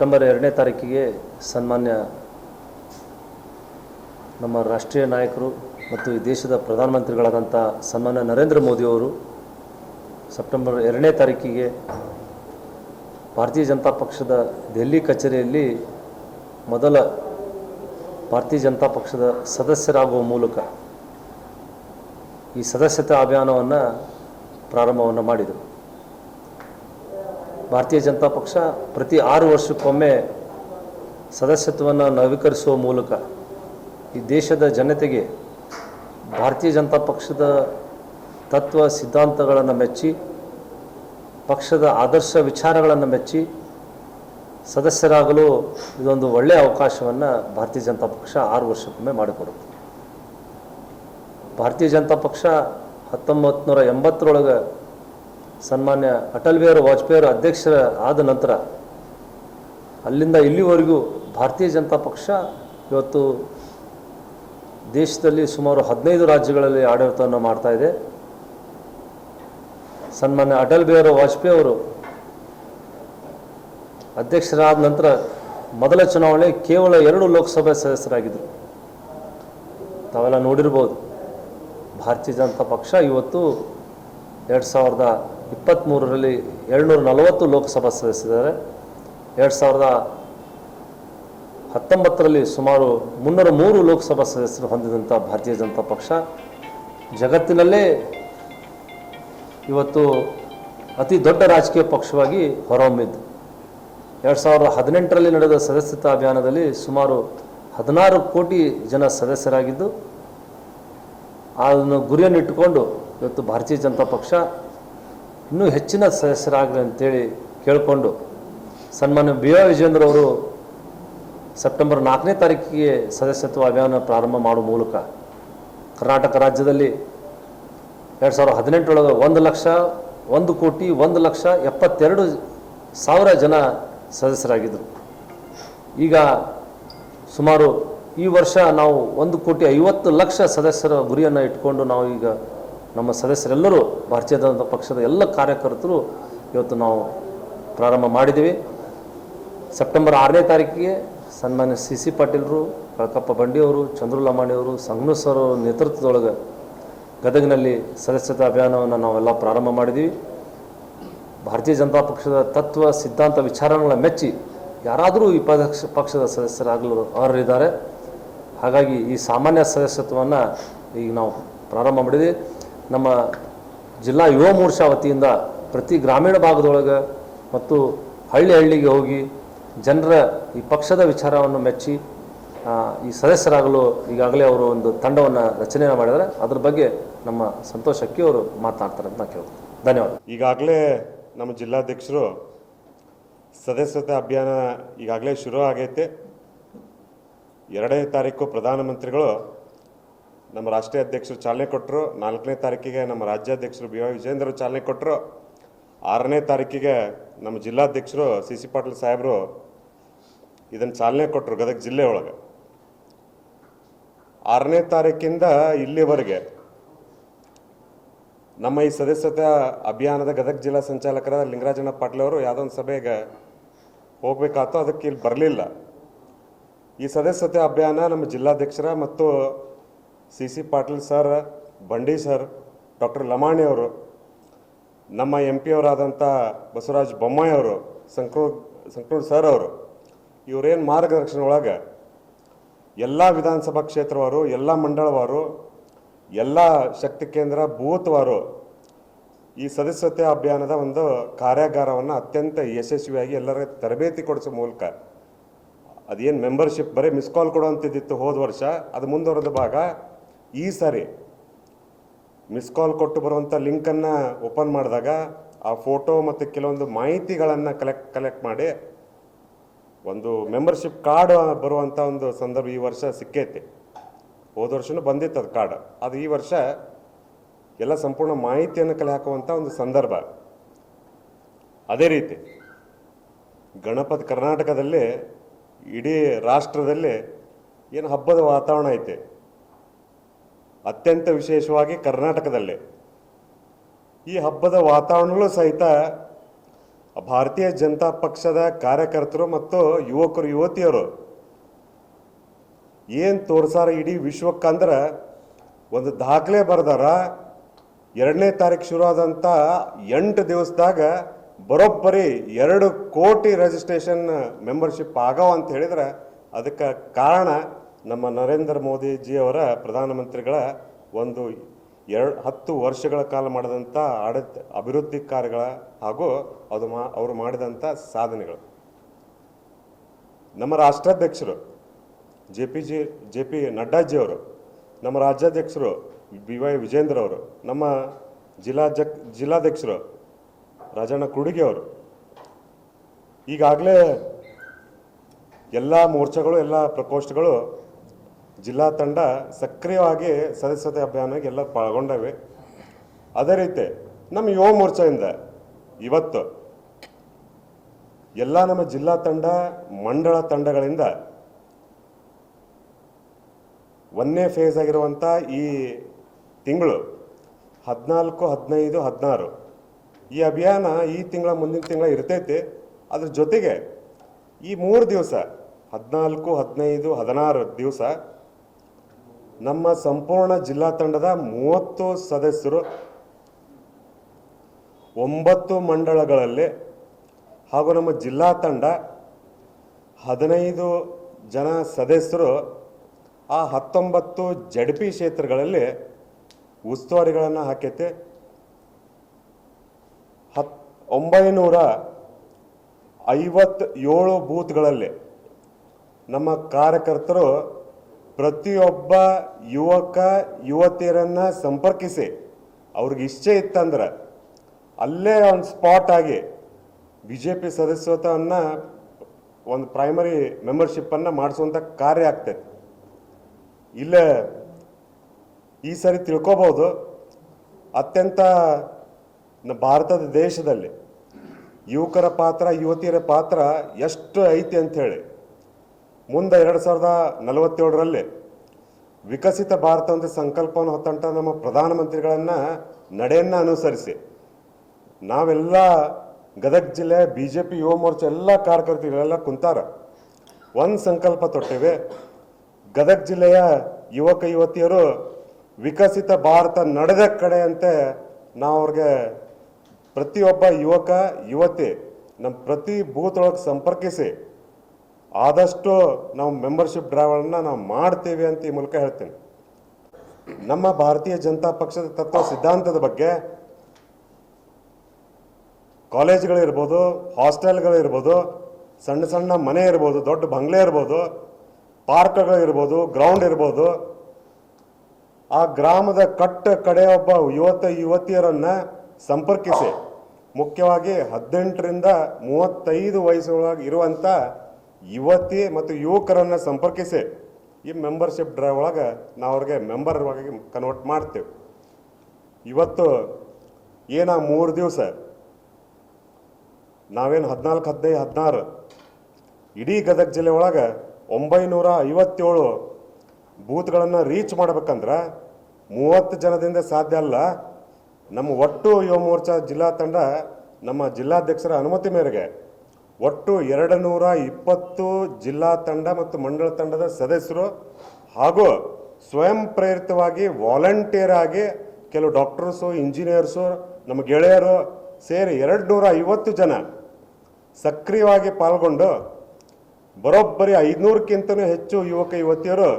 September ಎರಡನೇ ತಾರೀಕಿಗೆ ಸನ್ಮಾನ್ಯ ನಮ್ಮ ರಾಷ್ಟ್ರೀಯ ನಾಯಕರು ಮತ್ತು ಈ ದೇಶದ ಪ್ರಧಾನಮಂತ್ರಿಗಳಾದಂಥ ಸನ್ಮಾನ್ಯ ನರೇಂದ್ರ ಮೋದಿಯವರು ಸೆಪ್ಟೆಂಬರ್ ಎರಡನೇ ತಾರೀಕಿಗೆ ಭಾರತೀಯ ಜನತಾ ಪಕ್ಷದ ದೆಹಲಿ ಕಚೇರಿಯಲ್ಲಿ ಮೊದಲ ಭಾರತೀಯ ಜನತಾ ಪಕ್ಷದ ಸದಸ್ಯರಾಗುವ ಮೂಲಕ ಈ ಸದಸ್ಯತಾ ಅಭಿಯಾನವನ್ನು ಪ್ರಾರಂಭವನ್ನು ಮಾಡಿದರು. ಭಾರತೀಯ ಜನತಾ ಪಕ್ಷ ಪ್ರತಿ ಆರು ವರ್ಷಕ್ಕೊಮ್ಮೆ ಸದಸ್ಯತ್ವವನ್ನು ನವೀಕರಿಸುವ ಮೂಲಕ ಈ ದೇಶದ ಜನತೆಗೆ ಭಾರತೀಯ ಜನತಾ ಪಕ್ಷದ ತತ್ವ ಸಿದ್ಧಾಂತಗಳನ್ನು ಮೆಚ್ಚಿ, ಪಕ್ಷದ ಆದರ್ಶ ವಿಚಾರಗಳನ್ನು ಮೆಚ್ಚಿ ಸದಸ್ಯರಾಗಲು ಇದೊಂದು ಒಳ್ಳೆಯ ಅವಕಾಶವನ್ನು ಭಾರತೀಯ ಜನತಾ ಪಕ್ಷ ಆರು ವರ್ಷಕ್ಕೊಮ್ಮೆ ಮಾಡಿಕೊಡುತ್ತೆ. ಭಾರತೀಯ ಜನತಾ ಪಕ್ಷ ಹತ್ತೊಂಬತ್ತು ನೂರ ಎಂಬತ್ತರೊಳಗೆ ಸನ್ಮಾನ್ಯ ಅಟಲ್ ಬಿಹಾರಿ ವಾಜಪೇಯಿ ಅಧ್ಯಕ್ಷರ ಆದ ನಂತರ ಅಲ್ಲಿಂದ ಇಲ್ಲಿವರೆಗೂ ಭಾರತೀಯ ಜನತಾ ಪಕ್ಷ ಇವತ್ತು ದೇಶದಲ್ಲಿ ಸುಮಾರು ಹದಿನೈದು ರಾಜ್ಯಗಳಲ್ಲಿ ಆಡಳಿತವನ್ನು ಮಾಡ್ತಾ ಇದೆ. ಸನ್ಮಾನ್ಯ ಅಟಲ್ ಬಿಹಾರಿ ವಾಜಪೇಯಿ ಅವರು ಅಧ್ಯಕ್ಷರಾದ ನಂತರ ಮೊದಲ ಚುನಾವಣೆ ಕೇವಲ ಎರಡು ಲೋಕಸಭೆ ಸದಸ್ಯರಾಗಿದ್ದರು. ತಾವೆಲ್ಲ ನೋಡಿರ್ಬೋದು, ಭಾರತೀಯ ಜನತಾ ಪಕ್ಷ ಇವತ್ತು ಎರಡು ಸಾವಿರದ ಇಪ್ಪತ್ತ್ಮೂರರಲ್ಲಿ ಏಳ್ನೂರ ನಲವತ್ತು ಲೋಕಸಭಾ ಸದಸ್ಯರಿದ್ದಾರೆ. ಎರಡು ಸಾವಿರದ ಹತ್ತೊಂಬತ್ತರಲ್ಲಿ ಸುಮಾರು ಮುನ್ನೂರ ಮೂರು ಲೋಕಸಭಾ ಸದಸ್ಯರು ಹೊಂದಿದಂಥ ಭಾರತೀಯ ಜನತಾ ಪಕ್ಷ. ಜಗತ್ತಿನಲ್ಲೇ ಇವತ್ತು ಅತಿ ದೊಡ್ಡ ರಾಜಕೀಯ ಪಕ್ಷವಾಗಿ ಹೊರಹೊಮ್ಮಿದ್ದು. ಎರಡು ಸಾವಿರದ ಹದಿನೆಂಟರಲ್ಲಿ ನಡೆದ ಸದಸ್ಯತಾ ಅಭಿಯಾನದಲ್ಲಿ ಸುಮಾರು ಹದಿನಾರು ಕೋಟಿ ಜನ ಸದಸ್ಯರಾಗಿದ್ದು, ಅದನ್ನು ಗುರಿಯನ್ನಿಟ್ಟುಕೊಂಡು ಇವತ್ತು ಭಾರತೀಯ ಜನತಾ ಪಕ್ಷ ಇನ್ನೂ ಹೆಚ್ಚಿನ ಸದಸ್ಯರಾಗಲಿ ಅಂತೇಳಿ ಕೇಳಿಕೊಂಡು ಸನ್ಮಾನ್ಯ ಬಿ ಆರ್ ವಿಜೇಂದ್ರ ಅವರು ಸೆಪ್ಟೆಂಬರ್ ನಾಲ್ಕನೇ ತಾರೀಕಿಗೆ ಸದಸ್ಯತ್ವ ಅಭಿಯಾನ ಪ್ರಾರಂಭ ಮಾಡುವ ಮೂಲಕ ಕರ್ನಾಟಕ ರಾಜ್ಯದಲ್ಲಿ ಎರಡು ಸಾವಿರದ ಹದಿನೆಂಟರೊಳಗೆ ಒಂದು ಲಕ್ಷ, ಒಂದು ಕೋಟಿ, ಒಂದು ಲಕ್ಷ ಎಪ್ಪತ್ತೆರಡು ಸಾವಿರ ಜನ ಸದಸ್ಯರಾಗಿದ್ದರು. ಈಗ ಸುಮಾರು ಈ ವರ್ಷ ನಾವು ಒಂದು ಕೋಟಿ ಐವತ್ತು ಲಕ್ಷ ಸದಸ್ಯರ ಗುರಿಯನ್ನು ಇಟ್ಕೊಂಡು ನಾವು ಈಗ ನಮ್ಮ ಸದಸ್ಯರೆಲ್ಲರೂ ಭಾರತೀಯ ಜನತಾ ಪಕ್ಷದ ಎಲ್ಲ ಕಾರ್ಯಕರ್ತರು ಇವತ್ತು ನಾವು ಪ್ರಾರಂಭ ಮಾಡಿದ್ದೀವಿ. ಸೆಪ್ಟೆಂಬರ್ ಆರನೇ ತಾರೀಕಿಗೆ ಸನ್ಮಾನ್ಯ ಸಿ ಸಿ ಪಾಟೀಲ್ರು, ಕಳಕಪ್ಪ ಬಂಡಿಯವರು ಚಂದ್ರು ಲಮಾಣಿಯವರು ಸರ್ ಅವರ ನೇತೃತ್ವದೊಳಗೆ ಗದಗಿನಲ್ಲಿ ಸದಸ್ಯತಾ ಅಭಿಯಾನವನ್ನು ನಾವೆಲ್ಲ ಪ್ರಾರಂಭ ಮಾಡಿದ್ದೀವಿ. ಭಾರತೀಯ ಜನತಾ ಪಕ್ಷದ ತತ್ವ, ಸಿದ್ಧಾಂತ ವಿಚಾರಗಳ ಮೆಚ್ಚಿ ಯಾರಾದರೂ ಈ ಪಕ್ಷ, ಪಕ್ಷದ ಸದಸ್ಯರಾಗಲು ಅರ್ಹರಿದ್ದಾರೆ. ಹಾಗಾಗಿ ಈ ಸಾಮಾನ್ಯ ಸದಸ್ಯತ್ವವನ್ನು ಈಗ ನಾವು ಪ್ರಾರಂಭ ಮಾಡಿದ್ದೀವಿ. ನಮ್ಮ ಜಿಲ್ಲಾ ಯುವ ಮೋರ್ಚಾ ವತಿಯಿಂದ ಪ್ರತಿ ಗ್ರಾಮೀಣ ಭಾಗದೊಳಗೆ ಮತ್ತು ಹಳ್ಳಿ ಹಳ್ಳಿಗೆ ಹೋಗಿ ಜನರ ಈ ಪಕ್ಷದ ವಿಚಾರವನ್ನು ಮೆಚ್ಚಿ ಈ ಸದಸ್ಯರಾಗಲು ಈಗಾಗಲೇ ಅವರು ಒಂದು ತಂಡವನ್ನು ರಚನೆ ಮಾಡಿದರೆ ಅದ್ರ ಬಗ್ಗೆ ನಮ್ಮ ಸಂತೋಷಕ್ಕೆ ಅವರು ಮಾತನಾಡ್ತಾರೆ ಅಂತ ನಾನು ಕೇಳ್ತೀನಿ ಧನ್ಯವಾದ. ಈಗಾಗಲೇ ನಮ್ಮ ಜಿಲ್ಲಾಧ್ಯಕ್ಷರು ಸದಸ್ಯತೆ ಅಭಿಯಾನ ಈಗಾಗಲೇ ಶುರು ಆಗೈತೆ. ಎರಡನೇ ತಾರೀಕು ಪ್ರಧಾನಮಂತ್ರಿಗಳು ನಮ್ಮ ರಾಷ್ಟ್ರೀಯ ಅಧ್ಯಕ್ಷರು ಚಾಲನೆ ಕೊಟ್ಟರು ನಾಲ್ಕನೇ ತಾರೀಕಿಗೆ ನಮ್ಮ ರಾಜ್ಯಾಧ್ಯಕ್ಷರು ಬಿ ವೈ ವಿಜೇಂದ್ರ ಚಾಲನೆ ಕೊಟ್ಟರು ಆರನೇ ತಾರೀಕಿಗೆ ನಮ್ಮ ಜಿಲ್ಲಾಧ್ಯಕ್ಷರು ಸಿ ಸಿ ಪಾಟೀಲ್ ಸಾಹೇಬರು ಇದನ್ನು ಚಾಲನೆ ಕೊಟ್ಟರು ಗದಗ ಜಿಲ್ಲೆ ಒಳಗೆ. ಆರನೇ ತಾರೀಕಿಂದ ಇಲ್ಲಿವರೆಗೆ ನಮ್ಮ ಈ ಸದಸ್ಯತೆ ಅಭಿಯಾನದ ಗದಗ ಜಿಲ್ಲಾ ಸಂಚಾಲಕರಾದ ಲಿಂಗರಾಜಣ್ಣ ಪಾಟೀಲ್ ಅವರು ಯಾವುದೋ ಒಂದು ಸಭೆಗೆ ಹೋಗ್ಬೇಕಾಯ್ತು ಅದಕ್ಕೆ ಇಲ್ಲಿ ಬರಲಿಲ್ಲ. ಈ ಸದಸ್ಯತೆ ಅಭಿಯಾನ ನಮ್ಮ ಜಿಲ್ಲಾಧ್ಯಕ್ಷರ ಮತ್ತು C C Patil sir, Bandi sir, doctor Lamani ಅವರು, ನಮ್ಮ ಎಂ ಪಿ ಅವರಾದಂಥ ಬಸವರಾಜ ಬೊಮ್ಮಾಯಿ ಅವರು, ಸಂಕ್ರೂ ಸಂಕ್ರೂರ್ ಸರ್ ಅವರು, ಇವರೇನು ಮಾರ್ಗದರ್ಶನ ಒಳಗೆ ಎಲ್ಲ ವಿಧಾನಸಭಾ ಕ್ಷೇತ್ರವಾರು, ಎಲ್ಲ ಮಂಡಳವಾರು, ಎಲ್ಲ ಶಕ್ತಿ ಕೇಂದ್ರ ಬೂತ್ವಾರು ಈ ಸದಸ್ಯತೆ ಅಭಿಯಾನದ ಒಂದು ಕಾರ್ಯಾಗಾರವನ್ನು ಅತ್ಯಂತ ಯಶಸ್ವಿಯಾಗಿ ಎಲ್ಲರ ತರಬೇತಿ ಕೊಡಿಸೋ ಮೂಲಕ, ಅದೇನು ಮೆಂಬರ್ಶಿಪ್ ಬರೀ ಮಿಸ್ ಕಾಲ್ ಕೊಡುವಂಥದ್ದಿತ್ತು ಹೋದ ವರ್ಷ, ಅದು ಮುಂದುವರೆದ ಭಾಗ ಈ ಸಾರಿ ಮಿಸ್ ಕಾಲ್ ಕೊಟ್ಟು ಬರುವಂಥ ಲಿಂಕನ್ನು ಓಪನ್ ಮಾಡಿದಾಗ ಆ ಫೋಟೋ ಮತ್ತು ಕೆಲವೊಂದು ಮಾಹಿತಿಗಳನ್ನು ಕಲೆಕ್ಟ್ ಕಲೆಕ್ಟ್ ಮಾಡಿ ಒಂದು ಮೆಂಬರ್ಶಿಪ್ ಕಾರ್ಡ್ ಬರುವಂಥ ಒಂದು ಸಂದರ್ಭ ಈ ವರ್ಷ ಸಿಕ್ಕೈತಿ. ಹೋದ ವರ್ಷನೂ ಬಂದಿತ್ತು ಅದು ಕಾರ್ಡ್ ಅದು ಈ ವರ್ಷ ಎಲ್ಲ ಸಂಪೂರ್ಣ ಮಾಹಿತಿಯನ್ನು ಕಲೆ ಹಾಕುವಂಥ ಒಂದು ಸಂದರ್ಭ. ಅದೇ ರೀತಿ ಗಣಪತಿ ಕರ್ನಾಟಕದಲ್ಲಿ ಇಡೀ ರಾಷ್ಟ್ರದಲ್ಲಿ ಏನು ಹಬ್ಬದ ವಾತಾವರಣ ಐತೆ. ಅತ್ಯಂತ ವಿಶೇಷವಾಗಿ ಕರ್ನಾಟಕದಲ್ಲಿ. ಈ ಹಬ್ಬದ ವಾತಾವರಣಗಳು ಸಹಿತ ಭಾರತೀಯ ಜನತಾ ಪಕ್ಷದ ಕಾರ್ಯಕರ್ತರು ಮತ್ತು ಯುವಕರು, ಯುವತಿಯರು ಏನು ತೋರ್ಸಾರ ಇಡೀ ವಿಶ್ವಕ್ಕಂದ್ರೆ ಒಂದು ದಾಖಲೆ ಬರೆದಾರ. ಎರಡನೇ ತಾರೀಕು ಶುರು ಆದಂಥ ಎಂಟು ದಿವಸದಾಗ ಬರೋಬ್ಬರಿ ಎರಡು ಕೋಟಿ ರಿಜಿಸ್ಟ್ರೇಷನ್ ಮೆಂಬರ್ಶಿಪ್ ಆಗವ ಅಂತ ಹೇಳಿದ್ರೆ ಅದಕ್ಕೆ ಕಾರಣ ನಮ್ಮ ನರೇಂದ್ರ ಮೋದಿಜಿಯವರ ಪ್ರಧಾನಮಂತ್ರಿಗಳ ಒಂದು ಎರಡು ಹತ್ತು ವರ್ಷಗಳ ಕಾಲ ಮಾಡಿದಂಥ ಆಡಳಿತ, ಅಭಿವೃದ್ಧಿ ಕಾರ್ಯಗಳ ಹಾಗೂ ಅದು ಮಾ, ಅವರು ಮಾಡಿದಂಥ ಸಾಧನೆಗಳು. ನಮ್ಮ ರಾಷ್ಟ್ರಾಧ್ಯಕ್ಷರು, J P ji, J P ನಡ್ಡಾಜಿಯವರು ನಮ್ಮ ರಾಜ್ಯಾಧ್ಯಕ್ಷರು ಬಿ ವೈ ವಿಜೇಂದ್ರ ಅವರು, ನಮ್ಮ ಜಿಲ್ಲಾಧ್ಯ ಜಿಲ್ಲಾಧ್ಯಕ್ಷರು ರಾಜಣ್ಣ ಅವರು, ಈಗಾಗಲೇ ಎಲ್ಲ ಮೋರ್ಚಾಗಳು, ಎಲ್ಲ ಪ್ರಕೋಷ್ಠಗಳು ಜಿಲ್ಲಾ ತಂಡ ಸಕ್ರಿಯವಾಗಿ ಸದಸ್ಯತೆ ಅಭಿಯಾನಕ್ಕೆ ಎಲ್ಲ ಪಾಲ್ಗೊಂಡವೆ. ಅದೇ ರೀತಿ ನಮ್ಮ ಯುವ ಮೋರ್ಚಾದಿಂದ ಇವತ್ತು ಎಲ್ಲ ನಮ್ಮ ಜಿಲ್ಲಾ ತಂಡ, ಮಂಡಳ ತಂಡಗಳಿಂದ ಒಂದನೇ ಫೇಸ್ ಆಗಿರುವಂಥ ಈ ತಿಂಗಳು ಹದಿನಾಲ್ಕು, ಹದಿನೈದು, ಹದಿನಾರು ಈ ಅಭಿಯಾನ ಈ ತಿಂಗಳ ಮುಂದಿನ ತಿಂಗಳ ಇರ್ತೈತಿ. ಅದ್ರ ಜೊತೆಗೆ ಈ ಮೂರು ದಿವಸ ಹದಿನಾಲ್ಕು, ಹದಿನೈದು, ಹದಿನಾರು ದಿವಸ ನಮ್ಮ ಸಂಪೂರ್ಣ ಜಿಲ್ಲಾ ತಂಡದ ಮೂವತ್ತು ಸದಸ್ಯರು ಒಂಬತ್ತು ಮಂಡಳಗಳಲ್ಲಿ ಹಾಗೂ ನಮ್ಮ ಜಿಲ್ಲಾ ತಂಡ ಹದಿನೈದು ಜನ ಸದಸ್ಯರು ಆ ಹತ್ತೊಂಬತ್ತು ಜಡ್ಪಿ ಕ್ಷೇತ್ರಗಳಲ್ಲಿ ಉಸ್ತುವಾರಿಗಳನ್ನು ಹಾಕೈತೆ. ಹತ್ ಒಂಬೈನೂರ ಐವತ್ತೇಳು ಬೂತ್ಗಳಲ್ಲಿ ನಮ್ಮ ಕಾರ್ಯಕರ್ತರು ಪ್ರತಿಯೊಬ್ಬ ಯುವಕ, ಯುವತಿಯರನ್ನು ಸಂಪರ್ಕಿಸಿ. ಅವ್ರಿಗೆ ಇಷ್ಟೇ ಇತ್ತಂದ್ರೆ ಅಲ್ಲೇ ಒಂದು ಸ್ಪಾಟ್ ಆಗಿ ಬಿ ಜೆ ಪಿ ಸದಸ್ಯತ್ವವನ್ನು ಒಂದು ಪ್ರೈಮರಿ ಮೆಂಬರ್ಶಿಪ್ಪನ್ನು ಮಾಡಿಸುವಂಥ ಕಾರ್ಯ ಆಗ್ತೈತೆ. ಇಲ್ಲೇ ಈ ಸರಿ ತಿಳ್ಕೊಬೋದು. ಅತ್ಯಂತ ಭಾರತದ ದೇಶದಲ್ಲಿ ಯುವಕರ ಪಾತ್ರ, ಯುವತಿಯರ ಪಾತ್ರ ಎಷ್ಟು ಐತಿ ಅಂಥೇಳಿ ಮುಂದೆ ಎರಡು ಸಾವಿರದ ನಲವತ್ತೇಳರಲ್ಲಿ ವಿಕಸಿತ ಭಾರತ ಅಂತ ಸಂಕಲ್ಪವನ್ನು ಹೊತ್ತಂಥ ನಮ್ಮ ಪ್ರಧಾನಮಂತ್ರಿಗಳನ್ನು ನಡೆಯನ್ನು ಅನುಸರಿಸಿ ನಾವೆಲ್ಲ ಗದಗ ಜಿಲ್ಲೆ B J P Yuva Morcha ಎಲ್ಲ ಕಾರ್ಯಕರ್ತರುಗಳೆಲ್ಲ ಕುಂತಾರ. ಒಂದು ಸಂಕಲ್ಪ ತೊಟ್ಟೇವೆ. ಗದಗ ಜಿಲ್ಲೆಯ ಯುವಕ, ಯುವತಿಯರು ವಿಕಸಿತ ಭಾರತ ನಡೆದ ಕಡೆಯಂತೆ ನಾವು ಅವ್ರಿಗೆ ಪ್ರತಿಯೊಬ್ಬ ಯುವಕ, ಯುವತಿ ನಮ್ಮ ಪ್ರತಿ ಬೂತ್ ಒಳಗೆ ಸಂಪರ್ಕಿಸಿ ಆದಷ್ಟು ನಾವು ಮೆಂಬರ್ಶಿಪ್ ಡ್ರೈವ್ಗಳನ್ನ ನಾವು ಮಾಡ್ತೀವಿ ಅಂತ ಈ ಮೂಲಕ ಹೇಳ್ತೀನಿ. ನಮ್ಮ ಭಾರತೀಯ ಜನತಾ ಪಕ್ಷದ ತತ್ವ ಸಿದ್ಧಾಂತದ ಬಗ್ಗೆ ಕಾಲೇಜ್ಗಳಿರ್ಬೋದು ಹಾಸ್ಟೆಲ್ಗಳಿರ್ಬೋದು ಸಣ್ಣ ಸಣ್ಣ ಮನೆ ಇರ್ಬೋದು, ದೊಡ್ಡ ಬಂಗ್ಲೆ ಇರ್ಬೋದು ಪಾರ್ಕ್ಗಳಿರ್ಬೋದು ಗ್ರೌಂಡ್ ಇರ್ಬೋದು, ಆ ಗ್ರಾಮದ ಕಟ್ಟ ಕಡೆ ಒಬ್ಬ ಯುವತ ಯುವತಿಯರನ್ನ ಸಂಪರ್ಕಿಸಿ, ಮುಖ್ಯವಾಗಿ ಹದಿನೆಂಟರಿಂದ ಮೂವತ್ತೈದು ವಯಸ್ಸೊಳಗೆ ಇರುವಂಥ ಯುವತಿ ಮತ್ತು ಯುವಕರನ್ನು ಸಂಪರ್ಕಿಸಿ ಈ ಮೆಂಬರ್ಶಿಪ್ ಡ್ರೈವ್ ಒಳಗೆ ನಾವು ಅವ್ರಿಗೆ ಮೆಂಬರ್ ಒಳಗೆ ಕನ್ವರ್ಟ್ ಮಾಡ್ತೇವೆ. ಇವತ್ತು ಏನ ಮೂರು ದಿವಸ, ನಾವೇನು ಹದಿನಾಲ್ಕು, ಹದಿನೈದು, ಹದಿನಾರು, ಇಡೀ ಗದಗ ಜಿಲ್ಲೆ ಒಳಗೆ ಒಂಬೈನೂರ ಐವತ್ತೇಳು ಬೂತ್ಗಳನ್ನು ರೀಚ್ ಮಾಡ್ಬೇಕಂದ್ರೆ ಮೂವತ್ತು ಜನದಿಂದ ಸಾಧ್ಯ ಅಲ್ಲ. ನಮ್ಮ ಒಟ್ಟು ಯುವ ಮೋರ್ಚಾ ಜಿಲ್ಲಾ ತಂಡ ನಮ್ಮ ಜಿಲ್ಲಾಧ್ಯಕ್ಷರ ಅನುಮತಿ ಮೇರೆಗೆ ಒಟ್ಟು ಎರಡು ನೂರ ಇಪ್ಪತ್ತು ಜಿಲ್ಲಾ ತಂಡ ಮತ್ತು ಮಂಡಳ ತಂಡದ ಸದಸ್ಯರು ಹಾಗೂ ಸ್ವಯಂ ಪ್ರೇರಿತವಾಗಿ ವಾಲಂಟಿಯರ್ ಆಗಿ ಕೆಲವು ಡಾಕ್ಟರ್ಸು, ಇಂಜಿನಿಯರ್ಸು, ನಮ್ಮ ಗೆಳೆಯರು ಸೇರಿ ಎರಡು ನೂರ ಐವತ್ತು ಜನ ಸಕ್ರಿಯವಾಗಿ ಪಾಲ್ಗೊಂಡು ಬರೋಬ್ಬರಿ ಐದುನೂರಕ್ಕಿಂತಲೂ ಹೆಚ್ಚು ಯುವಕ ಯುವತಿಯರು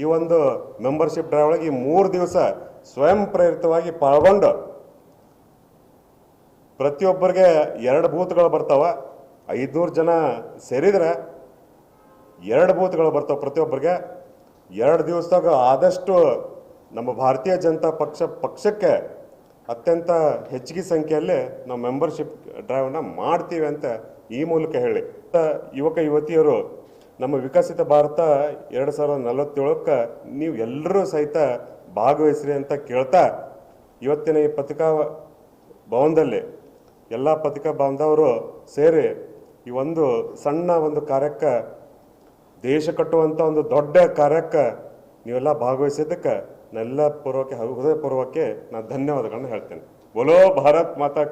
ಈ ಒಂದು ಮೆಂಬರ್ಶಿಪ್ ಡ್ರೈವ್ ಒಳಗೆ ಈ ಮೂರು ದಿವಸ ಸ್ವಯಂ ಪ್ರೇರಿತವಾಗಿ ಪಾಲ್ಗೊಂಡು ಪ್ರತಿಯೊಬ್ಬರಿಗೆ ಎರಡು ಬೂತ್ಗಳು ಬರ್ತಾವ. ಐದುನೂರು ಜನ ಸೇರಿದ್ರೆ ಎರಡು ಬೂತ್ಗಳು ಬರ್ತಾವೆ ಪ್ರತಿಯೊಬ್ಬರಿಗೆ. ಎರಡು ದಿವಸದಾಗ ಆದಷ್ಟು ನಮ್ಮ ಭಾರತೀಯ ಜನತಾ ಪಕ್ಷ, ಪಕ್ಷಕ್ಕೆ ಅತ್ಯಂತ ಹೆಚ್ಚಿಗೆ ಸಂಖ್ಯೆಯಲ್ಲಿ ನಾವು ಮೆಂಬರ್ಶಿಪ್ ಡ್ರೈವ್ನ ಮಾಡ್ತೀವಿ ಅಂತ ಈ ಮೂಲಕ ಹೇಳಿ. ಯುವಕ, ಯುವತಿಯರು, ನಮ್ಮ ವಿಕಸಿತ ಭಾರತ ಎರಡು ಸಾವಿರದ ನಲವತ್ತೇಳಕ್ಕೆ ನೀವು ಎಲ್ಲರೂ ಸಹಿತ ಭಾಗವಹಿಸ್ರಿ ಅಂತ ಕೇಳ್ತಾ ಇವತ್ತಿನ ಈ ಪತ್ರಿಕಾ ಭವನದಲ್ಲಿ ಎಲ್ಲ ಪತ್ರಿಕಾ ಬಾಂಧವರು ಸೇರಿ ಈ ಒಂದು ಸಣ್ಣ ಒಂದು ಕಾರ್ಯಕ್ಕೆ, ದೇಶ ಕಟ್ಟುವಂಥ ಒಂದು ದೊಡ್ಡ ಕಾರ್ಯಕ್ಕೆ ನೀವೆಲ್ಲ ಭಾಗವಹಿಸಿದ್ದಕ್ಕೆ ನೆಲ್ಲ ಪೂರ್ವಕ್ಕೆ, ಹೃದಯಪೂರ್ವಕ್ಕೆ ನಾನು ಧನ್ಯವಾದಗಳನ್ನು ಹೇಳ್ತೇನೆ. ಬೋಲೋ ಭಾರತ್ ಮಾತಾ